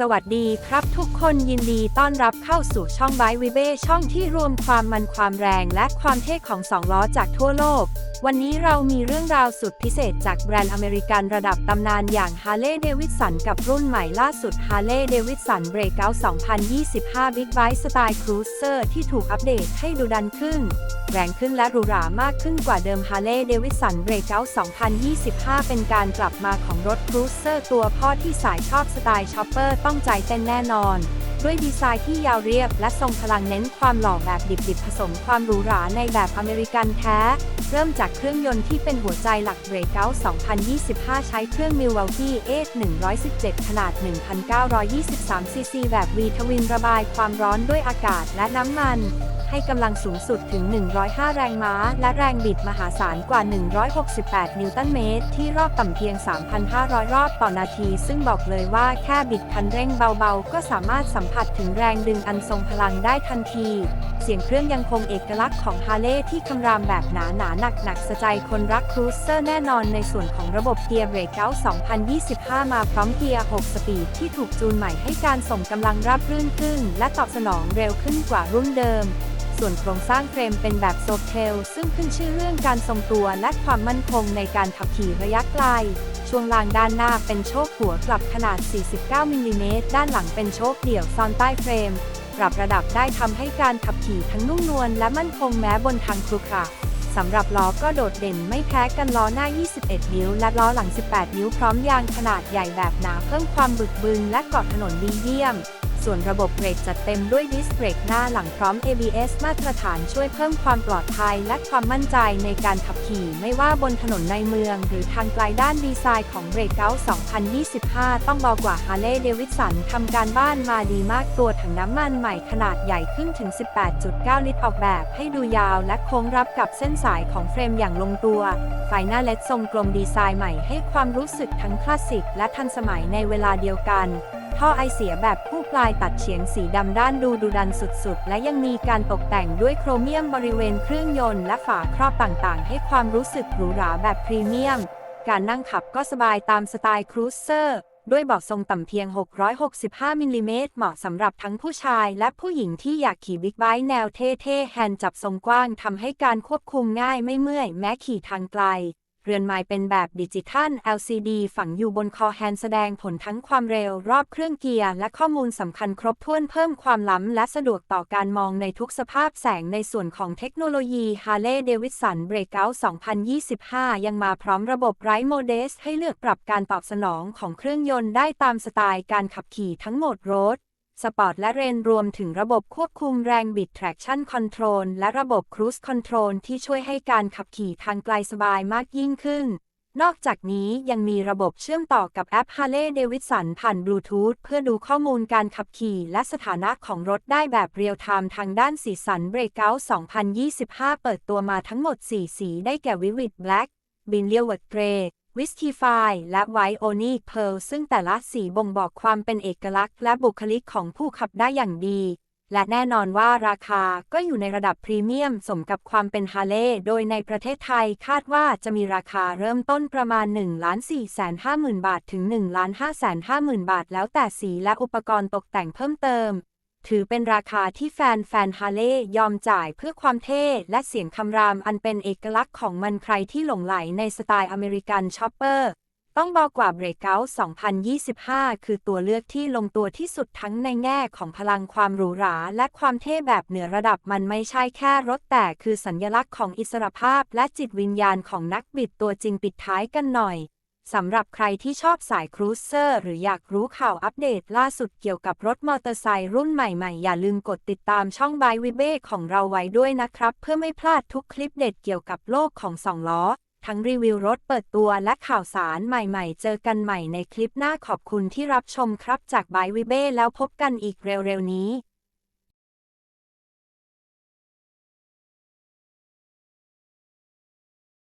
สวัสดีครับทุกคนยินดีต้อนรับเข้าสู่ช่องไบวิเบ้ช่องที่รวมความมันความแรงและความเท่ของสองล้อจากทั่วโลก วันนี้เรามีเรื่องราวสุดพิเศษจากแบรนด์อเมริกันระดับตำนานอย่าง Harley Davidson กับรุ่นใหม่ล่าสุด Harley Davidson Breakout 2025 Big Bike Style Cruiser ที่ถูกอัปเดตให้ดูดันขึ้นแรงขึ้นและหรูหรามากขึ้นกว่าเดิม Harley Davidson Breakout 2025 เป็นการกลับมาของรถครูเซอร์ตัวพ่อที่สายชอบสไตล์ชอปเปอร์ต้องใจเต้นแน่นอน ด้วยดีไซน์ที่ยาวเรียบและทรงพลังเน้นความหล่อแบบดิบๆ ผสมความหรูหราในแบบอเมริกันแท้ เริ่มจากเครื่องยนต์ที่เป็นหัวใจหลักเบรกเกา2025 ใช้เครื่อง Milwaukee S117 ขนาด 1,923 ซีซีแบบ V ทวินระบายความร้อนด้วยอากาศและน้ำมัน ให้กำลังสูงสุดถึง 105 แรงม้า และแรงบิดมหาศาลกว่า 168 นิวตันเมตร ที่รอบต่ำเพียง 3,500 รอบต่อนาที ซึ่งบอกเลยว่าแค่บิดคันเร่งเบาๆ ก็สามารถสัมผัสถึงแรงดึงอันทรงพลังได้ทันที เสียงเครื่องยังคงเอกลักษณ์ของฮาร์เลย์ที่คำรามแบบหนาหนาหนักหนักๆสะใจคนรักครูเซอร์แน่นอนในส่วนของระบบเกียร์เบรกเกา2025 มาพร้อมเกียร์ 6 สปีดที่ถูกจูนใหม่ให้การส่งกำลังราบรื่นขึ้น และตอบสนองเร็วขึ้นกว่ารุ่นเดิม ส่วนโครงสร้างเฟรมเป็นแบบโซฟเทลซึ่งขึ้นชื่อเรื่องการทรงตัวและความมั่นคงในการขับขี่ระยะไกล ช่วงล่างด้านหน้าเป็นโชคหัวกลับขนาด 49มิลลิเมตรด้านหลังเป็นโชคเดี่ยวซ่อนใต้เฟรม ปรับระดับได้ทำให้การขับขี่ทั้งนุ่มนวลและมั่นคงแม้บนทางครุขระสำหรับล้อก็โดดเด่นไม่แพ้กันล้อหน้า 21 นิ้ว และล้อหลัง 18 นิ้วพร้อมยางขนาดใหญ่แบบหนาเพิ่มความบึกบึนและเกาะถนนดีเยี่ยม ส่วนระบบเบรกจัดเต็มด้วยดิสเบรกหน้าหลังพร้อม ABS มาตรฐานช่วยเพิ่มความปลอดภัยและความมั่นใจในการขับขี่ไม่ว่าบนถนนในเมือง หรือทางไกลด้านดีไซน์ของเบรกเก้า2025 ต้องบอกว่า Harley Davidson ทำการบ้านมาดีมากตัวถังน้ำมันใหม่ขนาดใหญ่ขึ้นถึง 18.9 ลิตรออกแบบให้ดูยาวและโค้งรับกับเส้นสายของเฟรมอย่างลงตัว ไฟหน้าเลดทรงกลมดีไซน์ใหม่ให้ความรู้สึกทั้งคลาสสิกและทันสมัยในเวลาเดียวกัน ท่อไอเสียแบบคู่ปลายตัดเฉียงสีดำด้านดูดุดันสุดๆ และยังมีการตกแต่งด้วยโครเมียมบริเวณเครื่องยนต์และฝาครอบต่างๆ ให้ความรู้สึกหรูหราแบบพรีเมียม การนั่งขับก็สบายตามสไตล์ครูเซอร์ด้วยเบาะทรงต่ำเพียง 665 มิลลิเมตร เหมาะสำหรับทั้งผู้ชายและผู้หญิงที่อยากขี่บิ๊กไบค์แนวเท่ๆ แฮนด์จับทรงกว้างทำให้การควบคุมง่ายไม่เมื่อยแม้ขี่ทางไกล เรือนไม้เป็นแบบดิจิทัล LCD ฝังอยู่บนคอแฮนด์แสดงผลทั้งความเร็วรอบเครื่องเกียร์ และข้อมูลสำคัญครบถ้วนเพิ่มความล้ำและสะดวกต่อการมองในทุกสภาพแสงในส่วนของเทคโนโลยี Harley Davidson Breakout 2025 ยังมาพร้อมระบบ Ride Mode ให้เลือกปรับการตอบสนองของเครื่องยนต์ได้ตามสไตล์การขับขี่ทั้งโหมดโรด สปอร์ตและเรนรวมถึงระบบควบคุมแรงบิด traction control และระบบ cruise control ที่ช่วยให้การขับขี่ทางไกลสบายมากยิ่งขึ้น นอกจากนี้ยังมีระบบเชื่อมต่อกับแอป Harley Davidson ผ่านบลูทูธเพื่อดูข้อมูลการขับขี่และสถานะของรถได้แบบเรียลไทม์ทางด้านสีสัน Breakout 2025 เปิดตัวมาทั้งหมด 4 สีได้แก่ Vivid Black b i n l i o w a t Grey วิสทีไฟและไวโอนีเพ r l ซึ่งแต่ละสีบ่งบอกความเป็นเอกลักษณ์และบุคลิกของผู้ขับได้อย่างดี และแน่นอนว่าราคาก็อยู่ในระดับพรีเมียมสมกับความเป็นฮาร์เลย์โดยในประเทศไทยคาดว่าจะมีราคาเริ่มต้นประมาณ 1 4 5 0 0 0 0 บาทถึง 1 5 5 0 0 0 0 บาท แล้วแต่สีและอุปกรณ์ตกแต่งเพิ่มเติม ถือเป็นราคาที่แฟนแฟนฮาเลย์ยอมจ่ายเพื่อความเท่และเสียงคำรามอันเป็นเอกลักษณ์ของมันใครที่หลงไหลในสไตล์อเมริกันชอปเปอร์ ต้องบอกว่า Breakout 2025 คือตัวเลือกที่ลงตัวที่สุดทั้งในแง่ของพลังความหรูหรา และความเท่แบบเหนือระดับมันไม่ใช่แค่รถแต่คือสัญลักษณ์ของอิสรภาพและจิตวิญญาณของนักบิดตัวจริงปิดท้ายกันหน่อย สำหรับใครที่ชอบสายครูเซอร์ หรืออยากรู้ข่าวอัปเดตล่าสุดเกี่ยวกับรถมอเตอร์ไซค์รุ่นใหม่ๆ อย่าลืมกดติดตามช่องบายวิเบ้ของเราไว้ด้วยนะครับ เพื่อไม่พลาดทุกคลิปเด็ดเกี่ยวกับโลกของสองล้อ ทั้งรีวิวรถเปิดตัวและข่าวสารใหม่ๆ เจอกันใหม่ในคลิปหน้าขอบคุณที่รับชมครับจากบายวิเบ้แล้วพบกันอีกเร็วๆนี้